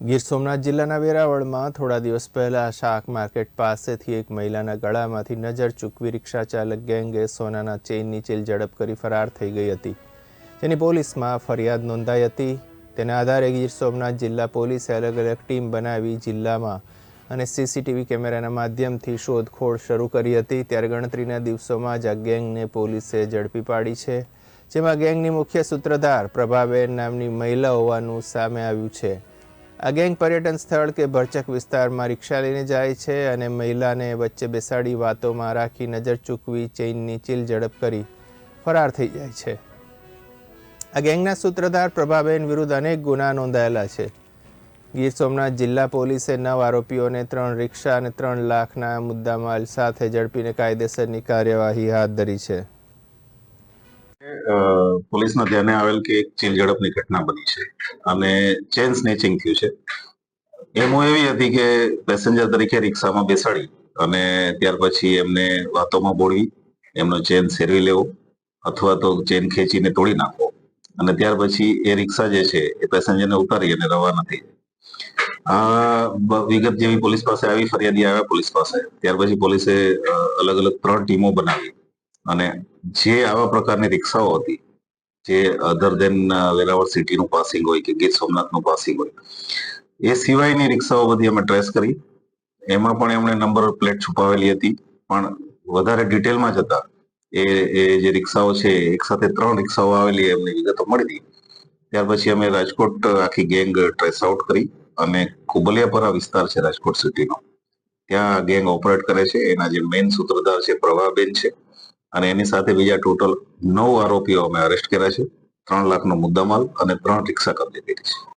ગીર સોમનાથ જિલ્લાના વેરાવળમાં થોડા દિવસ પહેલા શાક માર્કેટ પાસેથી એક મહિલાના ગળામાંથી નજર ચૂકવી રિક્ષા ચાલક ગેંગે સોનાના ચેઇનની ચેલ ઝડપ કરી ફરાર થઈ ગઈ હતી. જેની પોલીસમાં ફરિયાદ નોંધાઈ હતી. તેના આધારે ગીર સોમનાથ જિલ્લા પોલીસે અલગ અલગ ટીમ બનાવી જિલ્લામાં અને સીસીટીવી કેમેરાના માધ્યમથી શોધખોળ શરૂ કરી હતી. ત્યારે ગણતરીના દિવસોમાં જ આ ગેંગને પોલીસે ઝડપી પાડી છે, જેમાં ગેંગની મુખ્ય સૂત્રધાર પ્રભાબેન નામની મહિલા હોવાનું સામે આવ્યું છે. આ ગેંગ પર્યટન સ્થળ કે ભરચક વિસ્તારમાં રિક્ષા લઈને જાય છે અને મહિલાને વચ્ચે બેસાડી વાતોમાં રાખી નજર ચૂકવી ચેઇનની ચીલ ઝડપ કરી ફરાર થઈ જાય છે. આ ગેંગના સૂત્રધાર પ્રભાબેન વિરુદ્ધ અનેક ગુના નોંધાયેલા છે. ગીર સોમનાથ જિલ્લા પોલીસે નવ આરોપીઓને ત્રણ રિક્ષા અને ત્રણ લાખના મુદ્દામાલ સાથે ઝડપીને કાયદેસરની કાર્યવાહી હાથ ધરી છે. પોલીસના ધ્યાને આવેલ કે એક ચીલ ઝડપની ઘટના બની છે અને ચેન સ્નેચિંગ થયું છે. એમો એવી હતી કે પેસેન્જર તરીકે રિક્ષામાં બેસાડી અને ત્યાર પછી એમને વાતોમાં બોળવી એમનો ચેન સેરવી લેવો અથવા તો ચેન ખેંચીને તોડી નાખવો અને ત્યાર પછી એ રિક્ષા જે છે એ પેસેન્જરને ઉતારી અને રવાના થઈ આ વિગત જેવી પોલીસ પાસે આવી ફરિયાદી આવ્યા પોલીસ પાસે. ત્યાર પછી પોલીસે અલગ અલગ ત્રણ ટીમો બનાવી. અને જે આવા પ્રકારની રિક્ષાઓ હતી, જે અધર દેન વેરાવળ સિટીનું પાસિંગ હોય કે ગીર સોમનાથનું પાસિંગ હોય, એ સિવાયની રિક્ષાઓ બધી અમે ટ્રેસ કરી. એમાં પણ એમણે નંબર પ્લેટ છુપાવેલી હતી, પણ વધારે ડિટેલમાં જતા એ એ જે રિક્ષાઓ છે, એક સાથે ત્રણ રિક્ષાઓ આવેલી, એમની વિગતો મળી હતી. ત્યાર પછી અમે રાજકોટ આખી ગેંગ ટ્રેસ આઉટ કરી અને કુબલિયાપરા વિસ્તાર છે રાજકોટ સિટીનો ત્યાં ગેંગ ઓપરેટ કરે છે. એના જે મેઇન સૂત્રધાર છે પ્રભાબેન છે. અને એની સાથે બીજા ટોટલ નવ આરોપીઓ અમે અરેસ્ટ કર્યા છે. ત્રણ લાખનો મુદ્દામાલ અને ત્રણ રિક્ષા કબજે કરી છે.